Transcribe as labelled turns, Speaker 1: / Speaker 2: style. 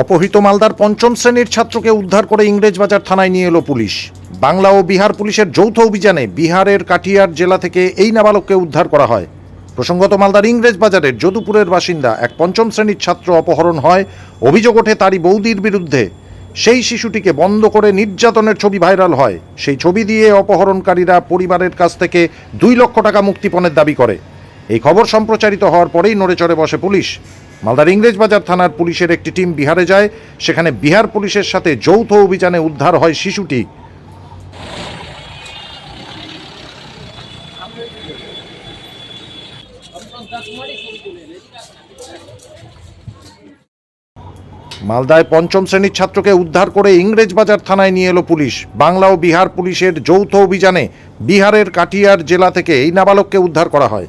Speaker 1: অপহৃত মালদার পঞ্চম শ্রেণির ছাত্রকে উদ্ধার করে ইংরেজবাজার থানায় নিয়ে এলো পুলিশ। বাংলা ও বিহার পুলিশের যৌথ অভিযানে বিহারের কাটিয়ার জেলা থেকে এই নাবালককে উদ্ধার করা হয়। প্রসঙ্গত মালদার ইংরেজবাজারের যদুপুরের বাসিন্দা এক পঞ্চম শ্রেণির ছাত্র অপহরণ হয়, অভিযোগ ওঠে তারই বৌদির বিরুদ্ধে। সেই শিশুটিকে বন্ধ করে নির্যাতনের ছবি ভাইরাল হয়। সেই ছবি দিয়ে অপহরণকারীরা পরিবারের কাছ থেকে দুই লক্ষ টাকা মুক্তিপণের দাবি করে। এই খবর সম্প্রচারিত হওয়ার পরেই নড়েচড়ে বসে পুলিশ। মালদার ইংরেজবাজার থানার পুলিশের একটি টিম বিহারে যায়, সেখানে বিহার পুলিশের সাথে যৌথ অভিযানে উদ্ধার হয় শিশুটি। মালদায় পঞ্চম শ্রেণির ছাত্রকে উদ্ধার করে ইংরেজবাজার থানায় নিয়ে এলো পুলিশ। বাংলা ও বিহার পুলিশের যৌথ অভিযানে বিহারের কাটিয়ার জেলা থেকে এই নাবালককে উদ্ধার করা হয়।